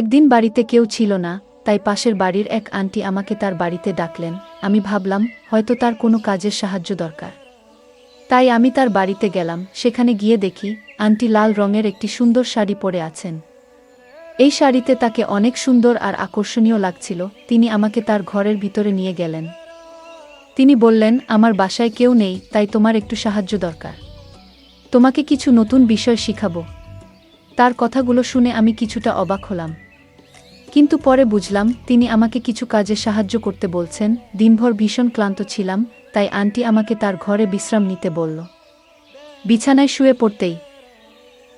একদিন বাড়িতে কেউ ছিল না, তাই পাশের বাড়ির এক আন্টি আমাকে তার বাড়িতে ডাকলেন, আমি ভাবলাম, হয়তো তার কোনো কাজের সাহায্য দরকার। তাই আমি তার বাড়িতে গেলাম, সেখানে গিয়ে দেখি, আন্টি লাল রঙের একটি সুন্দর শাড়ি পরে আছেন। এই শাড়িতে তাকে অনেক সুন্দর আর আকর্ষণীয় লাগছিল, তিনি আমাকে তার ঘরের ভিতরে নিয়ে গেলেন। তিনি বললেন, আমার বাসায় কেউ নেই, তাই তোমার একটু সাহায্য দরকার। তোমাকে কিছু নতুন বিষয় শিখাবো তার কথাগুলো শুনে আমি কিছুটা অবাক হলাম। কিন্তু পরে বুঝলাম তিনি আমাকে কিছু কাজে সাহায্য করতে বলছেন, দিনভর ভীষণ ক্লান্ত ছিলাম, তাই আন্টি আমাকে তার ঘরে বিশ্রাম নিতে বলল। বিছানায় শুয়ে পড়তেই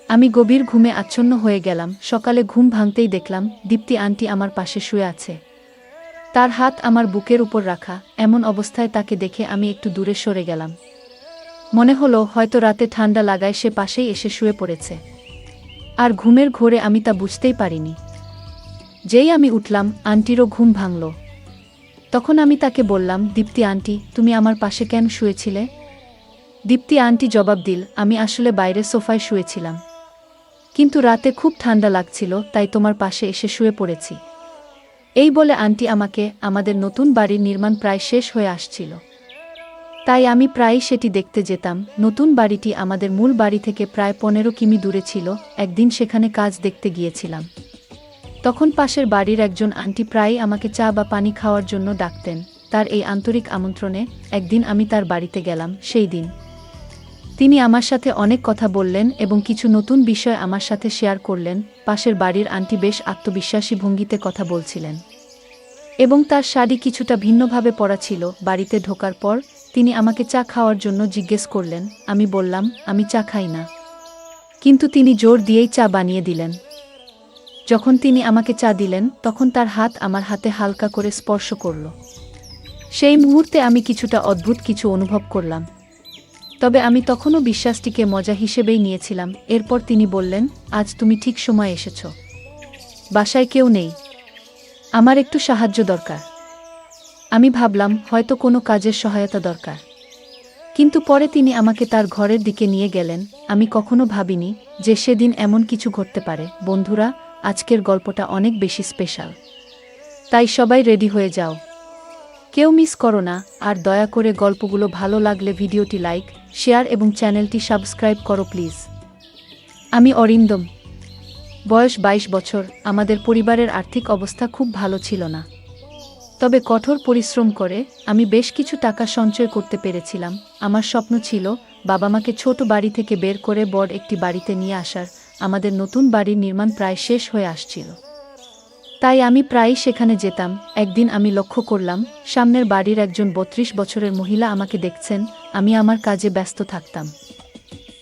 আমি গভীর ঘুমে আচ্ছন্ন হয়ে গেলাম, সকালে ঘুম ভাঙতেই দেখলাম দীপ্তি আন্টি আমার পাশে শুয়ে আছে। তার হাত আমার বুকের উপর রাখা, এমন অবস্থায় তাকে দেখে আমি একটু দূরে সরে গেলাম। মনে হলো হয়তো রাতে ঠান্ডা লাগায় সে পাশেই এসে শুয়ে পড়েছে। আর ঘুমের ঘোরে আমি তা বুঝতেই পারিনি। যেই আমি উঠলাম, আন্টিরও ঘুম ভাঙল। তখন আমি তাকে বললাম, দীপ্তি আন্টি, তুমি আমার পাশে কেন শুয়েছিলে? দীপ্তি আন্টি জবাব দিল, আমি আসলে বাইরে সোফায় শুয়েছিলাম। কিন্তু রাতে খুব ঠান্ডা লাগছিল, তাই তোমার পাশে এসে শুয়ে পড়েছি। এই বলে আন্টি আমাকে, আমাদের নতুন বাড়ির নির্মাণ প্রায় শেষ হয়ে আসছিল। তাই আমি প্রায়ই সেটি দেখতে যেতাম। নতুন বাড়িটি আমাদের মূল বাড়ি থেকে প্রায় পনেরো কিমি দূরে ছিল, একদিন সেখানে কাজ দেখতে গিয়েছিলাম। তখন পাশের বাড়ির একজন আন্টি প্রায়ই আমাকে চা বা পানি খাওয়ার জন্য ডাকতেন। তার এই আন্তরিক আমন্ত্রণে একদিন আমি তার বাড়িতে গেলাম, সেই দিন। তিনি আমার সাথে অনেক কথা বললেন এবং কিছু নতুন বিষয় আমার সাথে শেয়ার করলেন। পাশের বাড়ির আন্টি বেশ আত্মবিশ্বাসী ভঙ্গিতে কথা বলছিলেন। এবং তার শাড়ি কিছুটা ভিন্নভাবে পরা ছিল। বাড়িতে ঢোকার পর তিনি আমাকে চা খাওয়ার জন্য জিজ্ঞেস করলেন। আমি বললাম, আমি চা খাই না। কিন্তু তিনি জোর দিয়েই চা বানিয়ে দিলেন। যখন তিনি আমাকে চা দিলেন, তখন তার হাত আমার হাতে হালকা করে স্পর্শ করল। সেই মুহূর্তে আমি কিছুটা অদ্ভুত কিছু অনুভব করলাম। তবে আমি তখনও বিশ্বাসটিকে মজা হিসেবেই নিয়েছিলাম। এরপর তিনি বললেন, আজ তুমি ঠিক সময় এসেছ। বাসায় কেউ নেই। আমার একটু সাহায্য দরকার। আমি ভাবলাম, হয়তো কোনো কাজের সহায়তা দরকার। কিন্তু পরে তিনি আমাকে তার ঘরের দিকে নিয়ে গেলেন। আমি কখনো ভাবিনি যে সেদিন এমন কিছু ঘটতে পারে। বন্ধুরা আজকের গল্পটা অনেক বেশি স্পেশাল। তাই সবাই রেডি হয়ে যাও। কেউ মিস করো না, আর দয়া করে গল্পগুলো ভালো লাগলে ভিডিওটি লাইক, শেয়ার এবং চ্যানেলটি সাবস্ক্রাইব করো প্লিজ। আমি অরিন্দম। বয়স ২২ বছর, আমাদের পরিবারের আর্থিক অবস্থা খুব ভালো ছিল না। তবে কঠোর পরিশ্রম করে আমি বেশ কিছু টাকা সঞ্চয় করতে পেরেছিলাম। আমার স্বপ্ন ছিল বাবা মাকে ছোট বাড়ি থেকে বের করে বড় একটি বাড়িতে নিয়ে আসার আমাদের নতুন বাড়ির নির্মাণ প্রায় শেষ হয়ে আসছিল। তাই আমি প্রায়ই সেখানে যেতাম। একদিন আমি লক্ষ্য করলাম, সামনের বাড়ির একজন বত্রিশ বছরের মহিলা আমাকে দেখছেন, আমি আমার কাজে ব্যস্ত থাকতাম।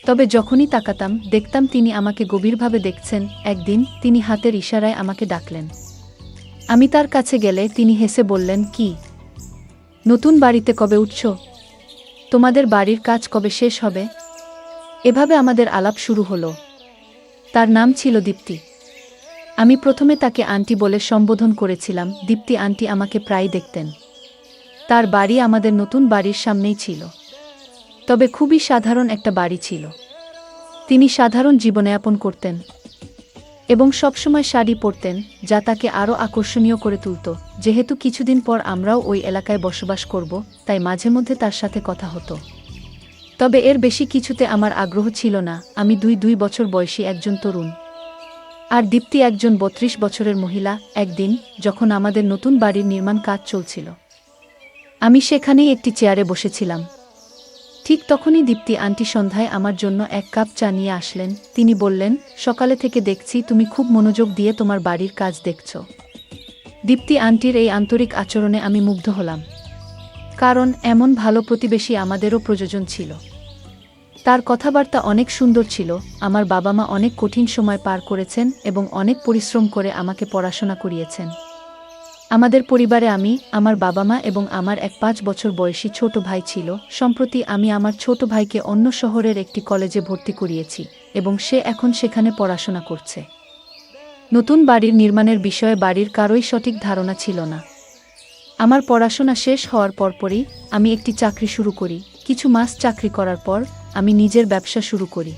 তবে যখনই তাকাতাম, দেখতাম তিনি আমাকে গভীরভাবে দেখছেন। একদিন তিনি হাতের ইশারায় আমাকে ডাকলেন। আমি তার কাছে গেলে তিনি হেসে বললেন, কি? নতুন বাড়িতে কবে উঠছ? তোমাদের বাড়ির কাজ কবে শেষ হবে? এভাবে আমাদের আলাপ শুরু হলো। তার নাম ছিল দীপ্তি। আমি প্রথমে তাকে আন্টি বলে সম্বোধন করেছিলাম। দীপ্তি আন্টি আমাকে প্রায় দেখতেন। তার বাড়ি আমাদের নতুন বাড়ির সামনেই ছিল। তবে খুবই সাধারণ একটা বাড়ি ছিল। তিনি সাধারণ জীবনযাপন করতেন এবং সবসময় শাড়ি পরতেন, যা তাকে আরও আকর্ষণীয় করে তুলত। যেহেতু কিছুদিন পর আমরাও ওই এলাকায় বসবাস করব, তাই মাঝে মধ্যে তার সাথে কথা হতো। তবে এর বেশি কিছুতে আমার আগ্রহ ছিল না। আমি দুই দুই বছর বয়সী একজন তরুণ। আর দীপ্তি একজন বত্রিশ বছরের মহিলা একদিন, যখন আমাদের নতুন বাড়ির নির্মাণ কাজ চলছিল। আমি সেখানেই একটি চেয়ারে বসেছিলাম। ঠিক তখনই দীপ্তি আন্টি সন্ধ্যায় আমার জন্য এক কাপ চা নিয়ে আসলেন। তিনি বললেন, সকালে থেকে দেখছি তুমি খুব মনোযোগ দিয়ে তোমার বাড়ির কাজ দেখছ। দীপ্তি আন্টির এই আন্তরিক আচরণে আমি মুগ্ধ হলাম। কারণ, এমন ভালো প্রতিবেশী আমাদেরও প্রয়োজন ছিল। তার কথাবার্তা অনেক সুন্দর ছিল, আমার বাবা মা অনেক কঠিন সময় পার করেছেন এবং অনেক পরিশ্রম করে আমাকে পড়াশোনা করিয়েছেন। আমাদের পরিবারে আমি, আমার বাবা মা এবং আমার এক পাঁচ বছর বয়সী ছোট ভাই ছিল, সম্প্রতি আমি আমার ছোট ভাইকে অন্য শহরের একটি কলেজে ভর্তি করিয়েছি এবং সে এখন সেখানে পড়াশোনা করছে। নতুন বাড়ির নির্মাণের বিষয়ে বাড়ির কারোই সঠিক ধারণা ছিল না। আমার পড়াশোনা শেষ হওয়ার পরপরই আমি একটি চাকরি শুরু করি, কিছু মাস চাকরি করার পর আমি নিজের ব্যবসা শুরু করি।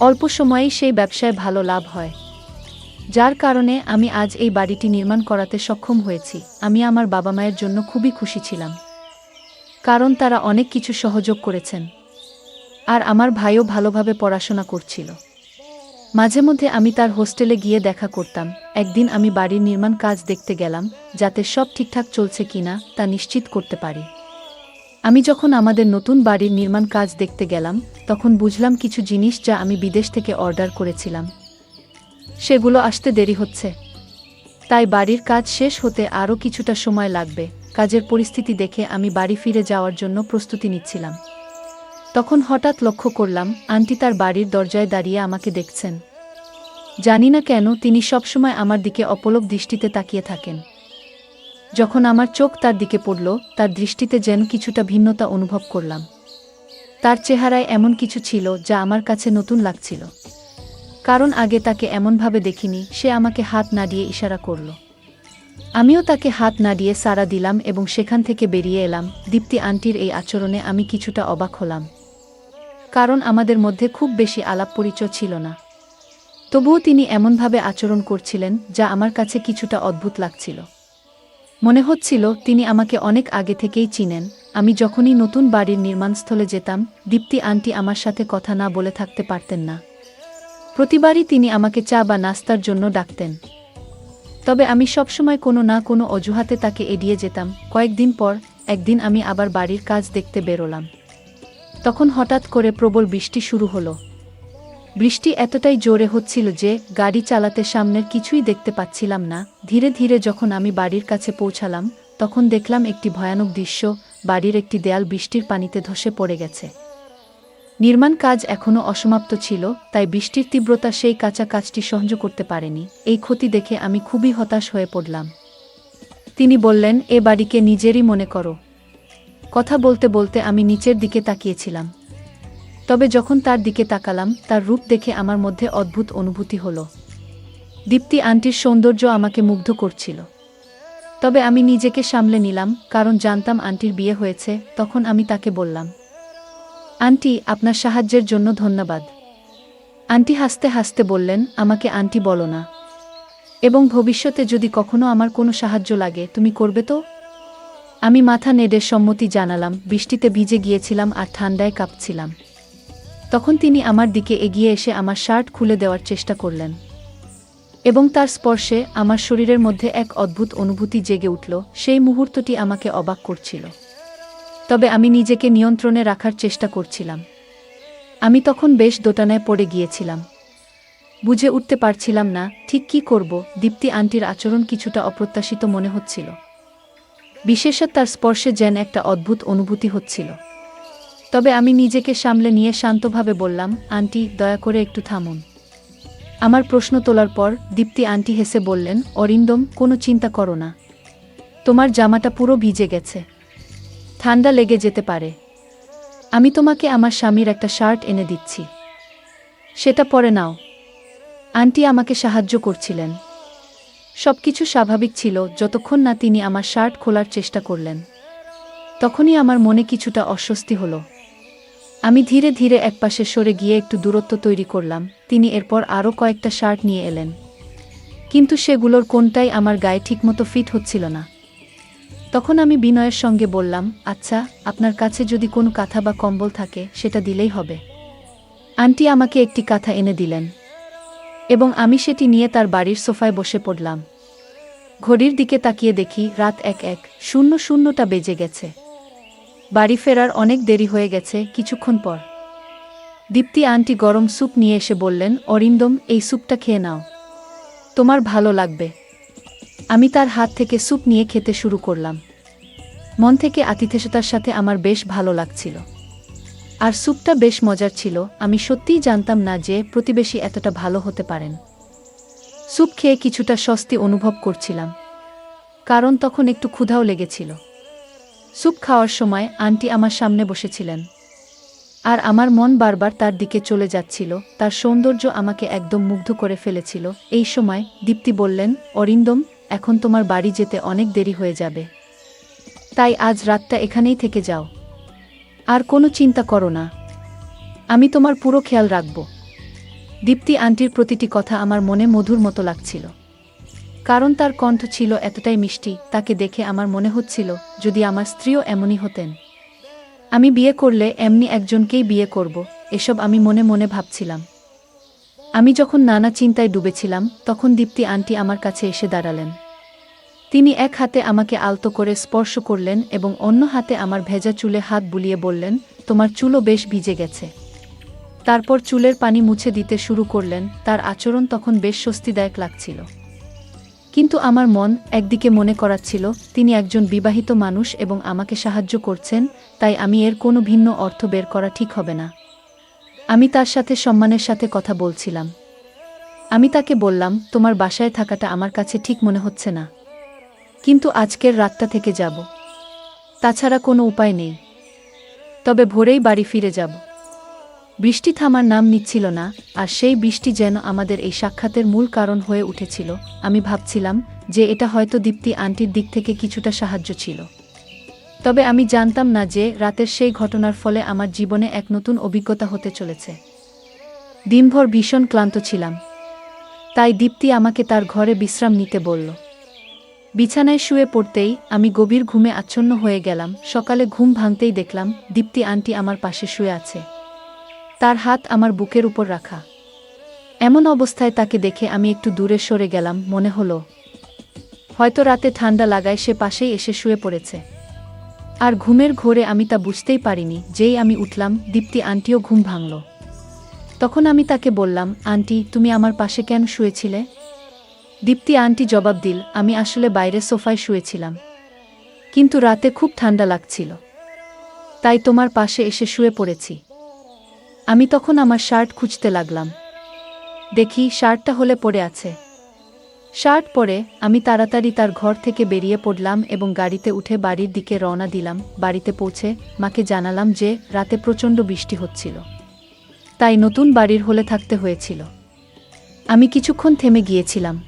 অল্প সময়েই সেই ব্যবসায় ভালো লাভ হয়। যার কারণে আমি আজ এই বাড়িটি নির্মাণ করাতে সক্ষম হয়েছি। আমি আমার বাবা মায়ের জন্য খুবই খুশি ছিলাম। কারণ তারা অনেক কিছু সহযোগ করেছেন। আর আমার ভাইও ভালোভাবে পড়াশোনা করছিল। মাঝে মধ্যে আমি তার হোস্টেলে গিয়ে দেখা করতাম। একদিন আমি বাড়ির নির্মাণ কাজ দেখতে গেলাম, যাতে সব ঠিকঠাক চলছে কিনা তা নিশ্চিত করতে পারি। আমি যখন আমাদের নতুন বাড়ির নির্মাণ কাজ দেখতে গেলাম, তখন বুঝলাম কিছু জিনিস যা আমি বিদেশ থেকে অর্ডার করেছিলাম। সেগুলো আসতে দেরি হচ্ছে। তাই বাড়ির কাজ শেষ হতে আরও কিছুটা সময় লাগবে। কাজের পরিস্থিতি দেখে আমি বাড়ি ফিরে যাওয়ার জন্য প্রস্তুতি নিচ্ছিলাম। তখন হঠাৎ লক্ষ্য করলাম, আন্টি তার বাড়ির দরজায় দাঁড়িয়ে আমাকে দেখছেন। জানি না কেন, তিনি সবসময় আমার দিকে অপলক দৃষ্টিতে তাকিয়ে থাকেন। যখন আমার চোখ তার দিকে পড়ল, তার দৃষ্টিতে যেন কিছুটা ভিন্নতা অনুভব করলাম। তার চেহারায় এমন কিছু ছিল যা আমার কাছে নতুন লাগছিল। কারণ আগে তাকে এমনভাবে দেখিনি, সে আমাকে হাত নাড়িয়ে ইশারা করল। আমিও তাকে হাত নাড়িয়ে সাড়া দিলাম এবং সেখান থেকে বেরিয়ে এলাম। দীপ্তি আন্টির এই আচরণে আমি কিছুটা অবাক হলাম। কারণ আমাদের মধ্যে খুব বেশি আলাপ পরিচয় ছিল না। তবুও তিনি এমনভাবে আচরণ করছিলেন যা আমার কাছে কিছুটা অদ্ভুত লাগছিল। মনে হচ্ছিল তিনি আমাকে অনেক আগে থেকেই চিনেন। আমি যখনই নতুন বাড়ির নির্মাণস্থলে যেতাম, দীপ্তি আন্টি আমার সাথে কথা না বলে থাকতে পারতেন না। প্রতিবারই তিনি আমাকে চা বা নাস্তার জন্য ডাকতেন। তবে আমি সবসময় কোনো না কোনো অজুহাতে তাকে এড়িয়ে যেতাম। কয়েকদিন পর, একদিন আমি আবার বাড়ির কাজ দেখতে বেরোলাম। তখন হঠাৎ করে প্রবল বৃষ্টি শুরু হলো। বৃষ্টি এতটাই জোরে হচ্ছিল যে গাড়ি চালাতে সামনের কিছুই দেখতে পাচ্ছিলাম না। ধীরে ধীরে যখন আমি বাড়ির কাছে পৌঁছালাম, তখন দেখলাম একটি ভয়ানক দৃশ্য, বাড়ির একটি দেয়াল বৃষ্টির পানিতে ধসে পড়ে গেছে। নির্মাণ কাজ এখনও অসমাপ্ত ছিল, তাই বৃষ্টির তীব্রতা সেই কাঁচা কাজটি সহ্য করতে পারেনি। এই ক্ষতি দেখে আমি খুবই হতাশ হয়ে পড়লাম। তিনি বললেন, এ বাড়িকে নিজেরই মনে করো। কথা বলতে বলতে আমি নিচের দিকে তাকিয়েছিলাম। তবে যখন তার দিকে তাকালাম, তার রূপ দেখে আমার মধ্যে অদ্ভুত অনুভূতি হলো। দীপ্তি আন্টির সৌন্দর্য আমাকে মুগ্ধ করছিল। তবে আমি নিজেকে সামলে নিলাম, কারণ জানতাম আন্টির বিয়ে হয়েছে, তখন আমি তাকে বললাম, আন্টি, আপনার সাহায্যের জন্য ধন্যবাদ। আন্টি হাসতে হাসতে বললেন, আমাকে আন্টি বলো না। এবং ভবিষ্যতে যদি কখনো আমার কোনো সাহায্য লাগে, তুমি করবে তো? আমি মাথা নেডের সম্মতি জানালাম, বৃষ্টিতে ভিজে গিয়েছিলাম আর ঠান্ডায় কাঁপছিলাম। তখন তিনি আমার দিকে এগিয়ে এসে আমার শার্ট খুলে দেওয়ার চেষ্টা করলেন। এবং তার স্পর্শে আমার শরীরের মধ্যে এক অদ্ভুত অনুভূতি জেগে উঠল, সেই মুহূর্তটি আমাকে অবাক করছিল। তবে আমি নিজেকে নিয়ন্ত্রণে রাখার চেষ্টা করছিলাম। আমি তখন বেশ দোটানায় পড়ে গিয়েছিলাম। বুঝে উঠতে পারছিলাম না, ঠিক কি করব, দীপ্তি আন্টির আচরণ কিছুটা অপ্রত্যাশিত মনে হচ্ছিল। বিশেষত তার স্পর্শে যেন একটা অদ্ভুত অনুভূতি হচ্ছিল। তবে আমি নিজেকে সামলে নিয়ে শান্তভাবে বললাম, আন্টি, দয়া করে একটু থামুন। আমার প্রশ্ন তোলার পর দীপ্তি আন্টি হেসে বললেন, অরিন্দম, কোনো চিন্তা করো না। তোমার জামাটা পুরো ভিজে গেছে। ঠান্ডা লেগে যেতে পারে। আমি তোমাকে আমার স্বামীর একটা শার্ট এনে দিচ্ছি। সেটা পরে নাও। আন্টি আমাকে সাহায্য করছিলেন। সব কিছু স্বাভাবিক ছিল যতক্ষণ না তিনি আমার শার্ট খোলার চেষ্টা করলেন। তখনই আমার মনে কিছুটা অস্বস্তি হলো। আমি ধীরে ধীরে একপাশে সরে গিয়ে একটু দূরত্ব তৈরি করলাম। তিনি এরপর আরও কয়েকটা শার্ট নিয়ে এলেন। কিন্তু সেগুলোর কোনটাই আমার গায়ে ঠিকমতো ফিট হচ্ছিল না। তখন আমি বিনয়ের সঙ্গে বললাম আচ্ছা আপনার কাছে যদি কোনো কাঁথা বা কম্বল থাকে, সেটা দিলেই হবে। আন্টি আমাকে একটি কাঁথা এনে দিলেন এবং আমি সেটি নিয়ে তার বাড়ির সোফায় বসে পড়লাম। ঘড়ির দিকে তাকিয়ে দেখি রাত এক এক, শূন্য শূন্যটা বেজে গেছে। বাড়ি ফেরার অনেক দেরি হয়ে গেছে কিছুক্ষণ পর। দীপ্তি আন্টি গরম স্যুপ নিয়ে এসে বললেন, অরিন্দম, এই স্যুপটা খেয়ে নাও। তোমার ভালো লাগবে। আমি তার হাত থেকে স্যুপ নিয়ে খেতে শুরু করলাম। মন থেকে আতিথেয়তার সাথে আমার বেশ ভালো লাগছিল। আর স্যুপটা বেশ মজার ছিল। আমি সত্যিই জানতাম না যে প্রতিবেশী এতটা ভালো হতে পারেন। স্যুপ খেয়ে কিছুটা স্বস্তি অনুভব করছিলাম। কারণ তখন একটু ক্ষুধাও লেগেছিল। স্যুপ খাওয়ার সময় আন্টি আমার সামনে বসেছিলেন। আর আমার মন বারবার তার দিকে চলে যাচ্ছিল, তার সৌন্দর্য আমাকে একদম মুগ্ধ করে ফেলেছিল। এই সময় দীপ্তি বললেন, অরিন্দম, এখন তোমার বাড়ি যেতে অনেক দেরি হয়ে যাবে। তাই আজ রাতটা এখানেই থেকে যাও। আর কোনো চিন্তা করো না। আমি তোমার পুরো খেয়াল রাখব। দীপ্তি আন্টির প্রতিটি কথা আমার মনে মধুর মতো লাগছিল। কারণ তার কণ্ঠ ছিল এতটাই মিষ্টি, তাকে দেখে আমার মনে হচ্ছিল যদি আমার স্ত্রীও এমনই হতেন। আমি বিয়ে করলে এমনি একজনকেই বিয়ে করব, এসব আমি মনে মনে ভাবছিলাম। আমি যখন নানা চিন্তায় ডুবেছিলাম, তখন দীপ্তি আন্টি আমার কাছে এসে দাঁড়ালেন। তিনি এক হাতে আমাকে আলতো করে স্পর্শ করলেন এবং অন্য হাতে আমার ভেজা চুলে হাত বুলিয়ে বললেন, তোমার চুলও বেশ ভিজে গেছে। তারপর চুলের পানি মুছে দিতে শুরু করলেন, তার আচরণ তখন বেশ স্বস্তিদায়ক লাগছিল। কিন্তু আমার মন একদিকে মনে করাচ্ছিল, তিনি একজন বিবাহিত মানুষ এবং আমাকে সাহায্য করছেন, তাই আমি এর কোনো ভিন্ন অর্থ বের করা ঠিক হবে না। আমি তার সাথে সম্মানের সাথে কথা বলছিলাম। আমি তাকে বললাম, তোমার বাসায় থাকাটা আমার কাছে ঠিক মনে হচ্ছে না। কিন্তু আজকের রাতটা থেকে যাব। তাছাড়া কোনো উপায় নেই। তবে ভোরেই বাড়ি ফিরে যাব। বৃষ্টি থামার নাম নিচ্ছিল না, আর সেই বৃষ্টি যেন আমাদের এই সাক্ষাতের মূল কারণ হয়ে উঠেছিল। আমি ভাবছিলাম যে এটা হয়তো দীপ্তি আন্টির দিক থেকে কিছুটা সাহায্য ছিল। তবে আমি জানতাম না যে রাতের সেই ঘটনার ফলে আমার জীবনে এক নতুন অভিজ্ঞতা হতে চলেছে। দিনভর ভীষণ ক্লান্ত ছিলাম। তাই দীপ্তি আমাকে তার ঘরে বিশ্রাম নিতে বলল। বিছানায় শুয়ে পড়তেই আমি গভীর ঘুমে আচ্ছন্ন হয়ে গেলাম। সকালে ঘুম ভাঙতেই দেখলাম দীপ্তি আন্টি আমার পাশে শুয়ে আছে। তার হাত আমার বুকের উপর রাখা। এমন অবস্থায় তাকে দেখে আমি একটু দূরে সরে গেলাম, মনে হলো, হয়তো রাতে ঠান্ডা লাগায় সে পাশেই এসে শুয়ে পড়েছে। আর ঘুমের ঘোরে আমি তা বুঝতেই পারিনি, যেই আমি উঠলাম, দীপ্তি আন্টিও ঘুম ভাঙল। তখন আমি তাকে বললাম, আন্টি, তুমি আমার পাশে কেন শুয়েছিলে? দীপ্তি আন্টি জবাব দিল, আমি আসলে বাইরে সোফায় শুয়েছিলাম। কিন্তু রাতে খুব ঠান্ডা লাগছিল। তাই তোমার পাশে এসে শুয়ে পড়েছি। আমি তখন আমার শার্ট খুঁজতে লাগলাম। দেখি শার্টটা হলে পড়ে আছে। শার্ট পরে আমি তাড়াতাড়ি তার ঘর থেকে বেরিয়ে পড়লাম এবং গাড়িতে উঠে বাড়ির দিকে রওনা দিলাম। বাড়িতে পৌঁছে মাকে জানালাম যে রাতে প্রচণ্ড বৃষ্টি হচ্ছিল। তাই নতুন বাড়ির হলে থাকতে হয়েছিল। আমি কিছুক্ষণ থেমে গিয়েছিলাম।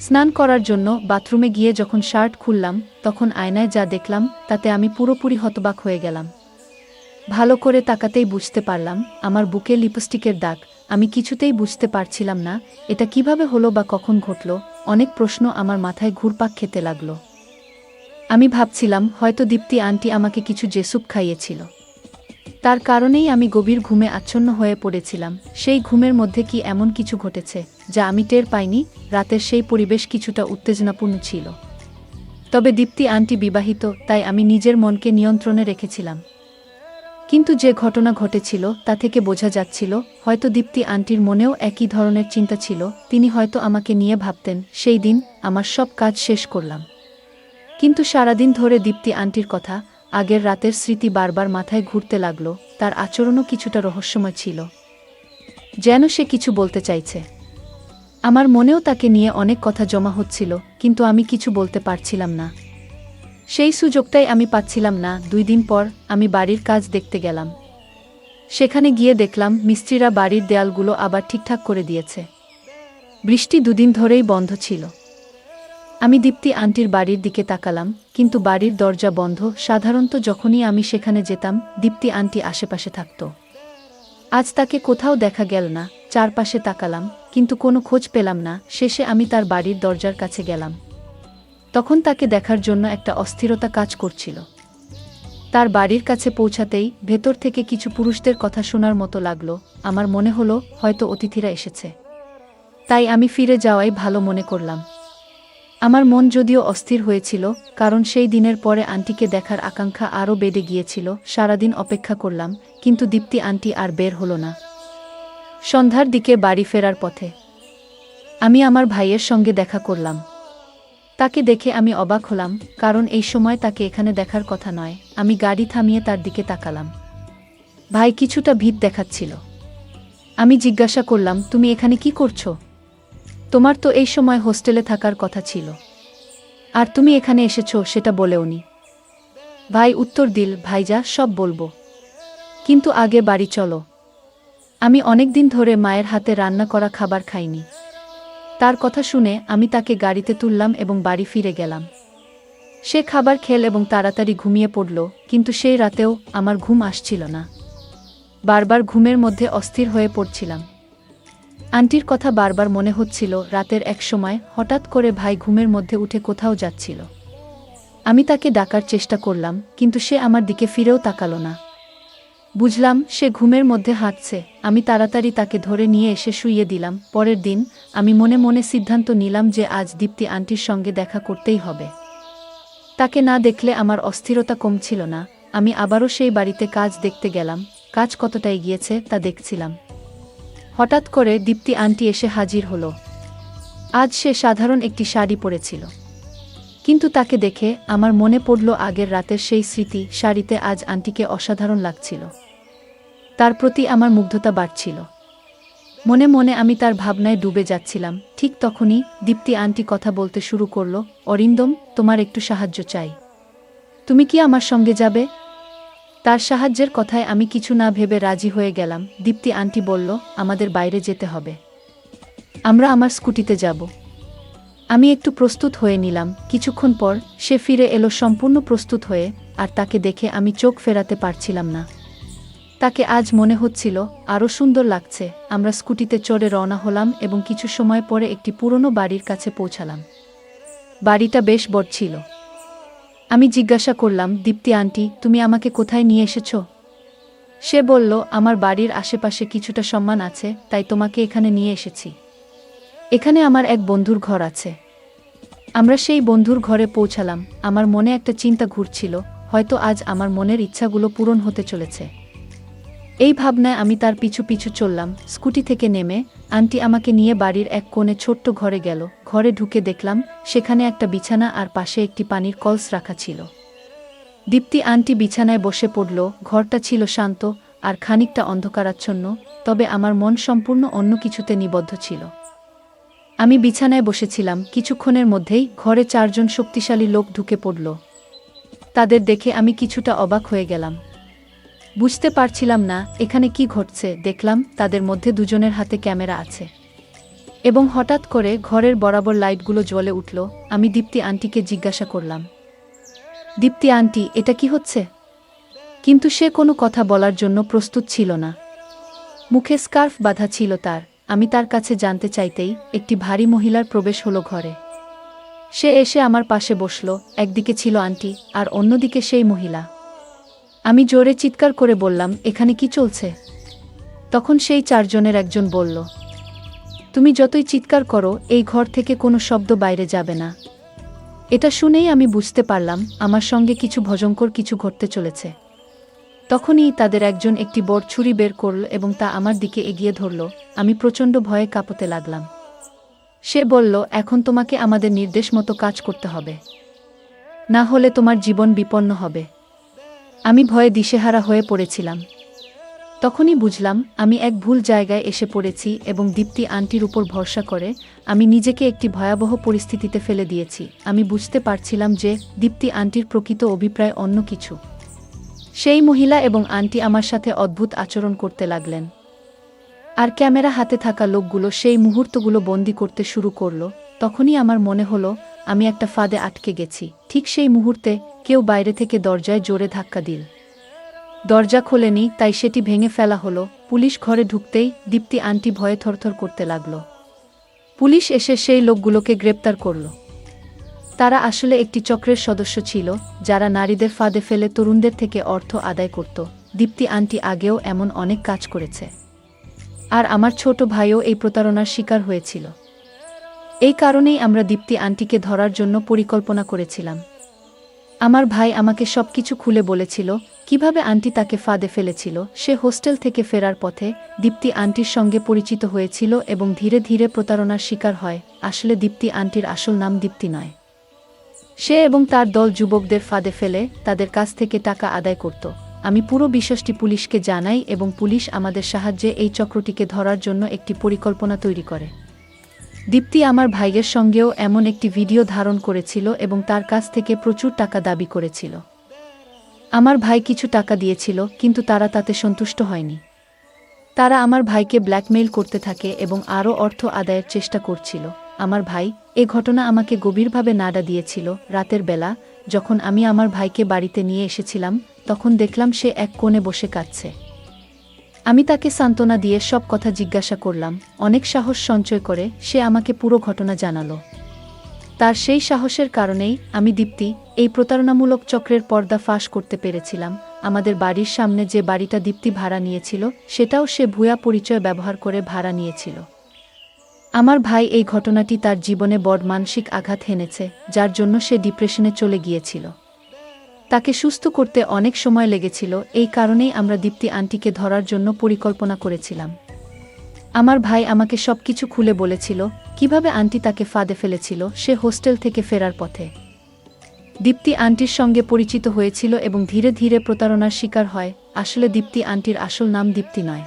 স্নান করার জন্য বাথরুমে গিয়ে যখন শার্ট খুললাম, তখন আয়নায় যা দেখলাম, তাতে আমি পুরোপুরি হতবাক হয়ে গেলাম। ভালো করে তাকাতেই বুঝতে পারলাম, আমার বুকে লিপস্টিকের দাগ। আমি কিছুতেই বুঝতে পারছিলাম না, এটা কীভাবে হলো বা কখন ঘটল, অনেক প্রশ্ন আমার মাথায় ঘুরপাক খেতে লাগল। আমি ভাবছিলাম, হয়তো দীপ্তি আন্টি আমাকে কিছু জেসুপ খাইয়েছিল। তার কারণেই আমি গভীর ঘুমে আচ্ছন্ন হয়ে পড়েছিলাম। সেই ঘুমের মধ্যে কি এমন কিছু ঘটেছে, যা আমি টের পাইনি, রাতের সেই পরিবেশ কিছুটা উত্তেজনাপূর্ণ ছিল। তবে দীপ্তি আন্টি বিবাহিত, তাই আমি নিজের মনকে নিয়ন্ত্রণে রেখেছিলাম। কিন্তু যে ঘটনা ঘটেছিল তা থেকে বোঝা যাচ্ছিল, হয়তো দীপ্তি আন্টির মনেও একই ধরনের চিন্তা ছিল, তিনি হয়তো আমাকে নিয়ে ভাবতেন, সেই দিন আমার সব কাজ শেষ করলাম। কিন্তু সারাদিন ধরে দীপ্তি আন্টির কথা, আগের রাতের স্মৃতি বারবার মাথায় ঘুরতে লাগল, তার আচরণও কিছুটা রহস্যময় ছিল। যেন সে কিছু বলতে চাইছে। আমার মনেও তাকে নিয়ে অনেক কথা জমা হচ্ছিল, কিন্তু আমি কিছু বলতে পারছিলাম না। সেই সুযোগটাই আমি পাচ্ছিলাম না। দুই দিন পর আমি বাড়ির কাজ দেখতে গেলাম। সেখানে গিয়ে দেখলাম মিস্ত্রিরা বাড়ির দেয়ালগুলো আবার ঠিকঠাক করে দিয়েছে। বৃষ্টি দুদিন ধরেই বন্ধ ছিল। আমি দীপ্তি আন্টির বাড়ির দিকে তাকালাম, কিন্তু বাড়ির দরজা বন্ধ। সাধারণত যখনই আমি সেখানে যেতাম, দীপ্তি আন্টি আশেপাশে থাকত। আজ তাকে কোথাও দেখা গেল না, চারপাশে তাকালাম, কিন্তু কোনো খোঁজ পেলাম না। শেষে আমি তার বাড়ির দরজার কাছে গেলাম। তখন তাকে দেখার জন্য একটা অস্থিরতা কাজ করছিল। তার বাড়ির কাছে পৌঁছাতেই ভেতর থেকে কিছু পুরুষদের কথা শোনার মতো লাগল। আমার মনে হলো হয়তো অতিথিরা এসেছে। তাই আমি ফিরে যাওয়াই ভালো মনে করলাম। আমার মন যদিও অস্থির হয়েছিল, কারণ সেই দিনের পরে আন্টিকে দেখার আকাঙ্ক্ষা আরও বেড়ে গিয়েছিল, সারাদিন অপেক্ষা করলাম, কিন্তু দীপ্তি আন্টি আর বের হলো না। সন্ধ্যার দিকে বাড়ি ফেরার পথে আমি আমার ভাইয়ের সঙ্গে দেখা করলাম। তাকে দেখে আমি অবাক হলাম, কারণ এই সময় তাকে এখানে দেখার কথা নয়। আমি গাড়ি থামিয়ে তার দিকে তাকালাম। ভাই, কিছুটা ভিত দেখাচ্ছিল। আমি জিজ্ঞাসা করলাম, তুমি এখানে কি করছ? তোমার তো এই সময় হোস্টেলে থাকার কথা ছিল। আর তুমি এখানে এসেছ, সেটা বলেওনি ভাই, উত্তর দিল ভাইজা সব বলব। কিন্তু আগে বাড়ি চলো। আমি অনেক দিন ধরে মায়ের হাতে রান্না করা খাবার খাইনি। তার কথা শুনে আমি তাকে গাড়িতে তুললাম এবং বাড়ি ফিরে গেলাম। সে খাবার খেল এবং তাড়াতাড়ি ঘুমিয়ে পড়ল, কিন্তু সেই রাতেও আমার ঘুম আসছিল না। বারবার ঘুমের মধ্যে অস্থির হয়ে পড়ছিলাম। আন্টির কথা বারবার মনে হচ্ছিল রাতের এক সময় হঠাৎ করে ভাই ঘুমের মধ্যে উঠে কোথাও যাচ্ছিল। আমি তাকে ডাকার চেষ্টা করলাম, কিন্তু সে আমার দিকে ফিরেও তাকালো না। বুঝলাম সে ঘুমের মধ্যে হাঁটছে, আমি তাড়াতাড়ি তাকে ধরে নিয়ে এসে শুইয়ে দিলাম। পরের দিন আমি মনে মনে সিদ্ধান্ত নিলাম যে আজ দীপ্তি আন্টির সঙ্গে দেখা করতেই হবে। তাকে না দেখলে আমার অস্থিরতা কমছিল না। আমি আবারও সেই বাড়িতে কাজ দেখতে গেলাম। কাজ কতটা এগিয়েছে তা দেখছিলাম। হঠাৎ করে দীপ্তি আন্টি এসে হাজির হলো। আজ সে সাধারণ একটি শাড়ি পরেছিল। কিন্তু তাকে দেখে আমার মনে পড়ল আগের রাতের সেই স্মৃতি, শাড়িতে আজ আন্টিকে অসাধারণ লাগছিল। তার প্রতি আমার মুগ্ধতা বাড়ছিল। মনে মনে আমি তার ভাবনায় ডুবে যাচ্ছিলাম। ঠিক তখনই দীপ্তি আন্টি কথা বলতে শুরু করল, অরিন্দম, তোমার একটু সাহায্য চাই। তুমি কি আমার সঙ্গে যাবে? তার সাহায্যের কথায় আমি কিছু না ভেবে রাজি হয়ে গেলাম। দীপ্তি আন্টি বলল, আমাদের বাইরে যেতে হবে। আমরা আমার স্কুটিতে যাব। আমি একটু প্রস্তুত হয়ে নিলাম। কিছুক্ষণ পর সে ফিরে এলো সম্পূর্ণ প্রস্তুত হয়ে, আর তাকে দেখে আমি চোখ ফেরাতে পারছিলাম না। তাকে আজ মনে হচ্ছিল আরও সুন্দর লাগছে। আমরা স্কুটিতে চড়ে রওনা হলাম এবং কিছু সময় পরে একটি পুরনো বাড়ির কাছে পৌঁছালাম। বাড়িটা বেশ বড় ছিল। আমি জিজ্ঞাসা করলাম, দীপ্তি আন্টি, তুমি আমাকে কোথায় নিয়ে এসেছ? সে বলল, আমার বাড়ির আশেপাশে কিছুটা সম্মান আছে, তাই তোমাকে এখানে নিয়ে এসেছি। এখানে আমার এক বন্ধুর ঘর আছে। আমরা সেই বন্ধুর ঘরে পৌঁছালাম। আমার মনে একটা চিন্তা ঘুরছিল, হয়তো আজ আমার মনের ইচ্ছাগুলো পূরণ হতে চলেছে। এই ভাবনায় আমি তার পিছু পিছু চললাম। স্কুটি থেকে নেমে আন্টি আমাকে নিয়ে বাড়ির এক কোণে ছোট্ট ঘরে গেল। ঘরে ঢুকে দেখলাম সেখানে একটা বিছানা আর পাশে একটি পানির কলস রাখা ছিল। দীপ্তি আন্টি বিছানায় বসে পড়ল। ঘরটা ছিল শান্ত আর খানিকটা অন্ধকারাচ্ছন্ন, তবে আমার মন সম্পূর্ণ অন্য কিছুতে নিবদ্ধ ছিল। আমি বিছানায় বসেছিলাম। কিছুক্ষণের মধ্যেই ঘরে চারজন শক্তিশালী লোক ঢুকে পড়ল। তাদের দেখে আমি কিছুটা অবাক হয়ে গেলাম। বুঝতে পারছিলাম না, এখানে কি ঘটছে, দেখলাম তাদের মধ্যে দুজনের হাতে ক্যামেরা আছে। এবং হঠাৎ করে ঘরের বরাবর লাইটগুলো জ্বলে উঠল, আমি দীপ্তি আন্টিকে জিজ্ঞাসা করলাম। দীপ্তি আন্টি, এটা কি হচ্ছে? কিন্তু সে কোনো কথা বলার জন্য প্রস্তুত ছিল না। মুখে স্কার্ফ বাঁধা ছিল তার, আমি তার কাছে জানতে চাইতেই একটি ভারী মহিলার প্রবেশ হলো ঘরে। সে এসে আমার পাশে বসল, একদিকে ছিল আন্টি আর অন্যদিকে সেই মহিলা। আমি জোরে চিৎকার করে বললাম, এখানে কি চলছে? তখন সেই চারজনের একজন বলল, তুমি যতই চিৎকার করো, এই ঘর থেকে কোনো শব্দ বাইরে যাবে না। এটা শুনেই আমি বুঝতে পারলাম, আমার সঙ্গে কিছু ভজঙ্কর কিছু ঘটতে চলেছে। তখনই তাদের একজন একটি বড় ছুরি বের করল এবং তা আমার দিকে এগিয়ে ধরল। আমি প্রচণ্ড ভয়ে কাঁপতে লাগলাম। সে বলল, এখন তোমাকে আমাদের নির্দেশ মতো কাজ করতে হবে। না হলে তোমার জীবন বিপন্ন হবে। আমি ভয়ে দিশেহারা হয়ে পড়েছিলাম। তখনই বুঝলাম, আমি এক ভুল জায়গায় এসে পড়েছি এবং দীপ্তি আন্টির উপর ভরসা করে আমি নিজেকে একটি ভয়াবহ পরিস্থিতিতে ফেলে দিয়েছি। আমি বুঝতে পারছিলাম যে দীপ্তি আন্টির প্রকৃত অভিপ্রায় অন্য কিছু। সেই মহিলা এবং আন্টি আমার সাথে অদ্ভুত আচরণ করতে লাগলেন। আর ক্যামেরা হাতে থাকা লোকগুলো সেই মুহূর্তগুলো বন্দি করতে শুরু করল। তখনই আমার মনে হলো আমি একটা ফাঁদে আটকে গেছি। ঠিক সেই মুহূর্তে কেউ বাইরে থেকে দরজায় জোরে ধাক্কা দিল। দরজা খোলেনি, তাই সেটি ভেঙে ফেলা হলো। পুলিশ ঘরে ঢুকতেই দীপ্তি আন্টি ভয়ে থরথর করতে লাগল। পুলিশ এসে সেই লোকগুলোকে গ্রেপ্তার করল। তারা আসলে একটি চক্রের সদস্য ছিল, যারা নারীদের ফাঁদে ফেলে তরুণদের থেকে অর্থ আদায় করত। দীপ্তি আন্টি আগেও এমন অনেক কাজ করেছে। আর আমার ছোট ভাইও এই প্রতারণার শিকার হয়েছিল। এই কারণেই আমরা দীপ্তি আন্টিকে ধরার জন্য পরিকল্পনা করেছিলাম। আমার ভাই আমাকে সবকিছু খুলে বলেছিল, কীভাবে আন্টি তাকে ফাঁদে ফেলেছিল, সে হোস্টেল থেকে ফেরার পথে দীপ্তি আন্টির সঙ্গে পরিচিত হয়েছিল এবং ধীরে ধীরে প্রতারণার শিকার হয়, আসলে দীপ্তি আন্টির আসল নাম দীপ্তি নয়। সে এবং তার দল যুবকদের ফাঁদে ফেলে, তাদের কাছ থেকে টাকা আদায় করত। আমি পুরো বিশ্বাসটি পুলিশকে জানাই এবং পুলিশ আমাদের সাহায্যে এই চক্রটিকে ধরার জন্য একটি পরিকল্পনা তৈরি করে। দীপ্তি আমার ভাইয়ের সঙ্গেও এমন একটি ভিডিও ধারণ করেছিল এবং তার কাছ থেকে প্রচুর টাকা দাবি করেছিল। আমার ভাই কিছু টাকা দিয়েছিল, কিন্তু তারা তাতে সন্তুষ্ট হয়নি। তারা আমার ভাইকে ব্ল্যাকমেইল করতে থাকে এবং আরও অর্থ আদায়ের চেষ্টা করছিল। আমার ভাই এ ঘটনা আমাকে গভীরভাবে নাড়া দিয়েছিল রাতের বেলা, যখন আমি আমার ভাইকে বাড়িতে নিয়ে এসেছিলাম, তখন দেখলাম সে এক কোণে বসে কাঁদছে। আমি তাকে সান্ত্বনা দিয়ে সব কথা জিজ্ঞাসা করলাম। অনেক সাহস সঞ্চয় করে সে আমাকে পুরো ঘটনা জানালো। তার সেই সাহসের কারণেই আমি দীপ্তি এই প্রতারণামূলক চক্রের পর্দা ফাঁস করতে পেরেছিলাম। আমাদের বাড়ির সামনে যে বাড়িটা দীপ্তি ভাড়া নিয়েছিল, সেটাও সে ভুয়া পরিচয় ব্যবহার করে ভাড়া নিয়েছিল। আমার ভাই এই ঘটনাটি তার জীবনে বড় মানসিক আঘাত হেনেছে, যার জন্য সে ডিপ্রেশনে চলে গিয়েছিল। তাকে সুস্থ করতে অনেক সময় লেগেছিল, এই কারণেই আমরা দীপ্তি আন্টিকে ধরার জন্য পরিকল্পনা করেছিলাম। আমার ভাই আমাকে সবকিছু খুলে বলেছিল, কীভাবে আন্টি তাকে ফাঁদে ফেলেছিল, সে হোস্টেল থেকে ফেরার পথে। দীপ্তি আন্টির সঙ্গে পরিচিত হয়েছিল এবং ধীরে ধীরে প্রতারণার শিকার হয়, আসলে দীপ্তি আন্টির আসল নাম দীপ্তি নয়।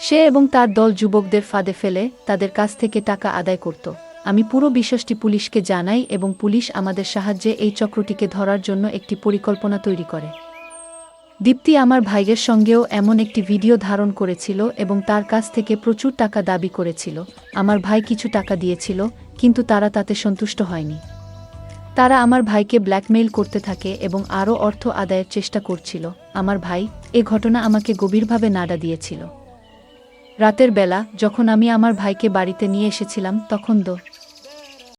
সে এবং তার দল যুবকদের ফাঁদে ফেলে, তাদের কাছ থেকে টাকা আদায় করত। আমি পুরো বিশ্বাসটি পুলিশকে জানাই এবং পুলিশ আমাদের সাহায্যে এই চক্রটিকে ধরার জন্য একটি পরিকল্পনা তৈরি করে। দীপ্তি আমার ভাইয়ের সঙ্গেও এমন একটি ভিডিও ধারণ করেছিল এবং তার কাছ থেকে প্রচুর টাকা দাবি করেছিল। আমার ভাই কিছু টাকা দিয়েছিল, কিন্তু তারা তাতে সন্তুষ্ট হয়নি। তারা আমার ভাইকে ব্ল্যাকমেইল করতে থাকে এবং আরও অর্থ আদায়ের চেষ্টা করছিল। আমার ভাই এ ঘটনা আমাকে গভীরভাবে নাড়া দিয়েছিল। রাতের বেলা যখন আমি আমার ভাইকে বাড়িতে নিয়ে এসেছিলাম তখন দো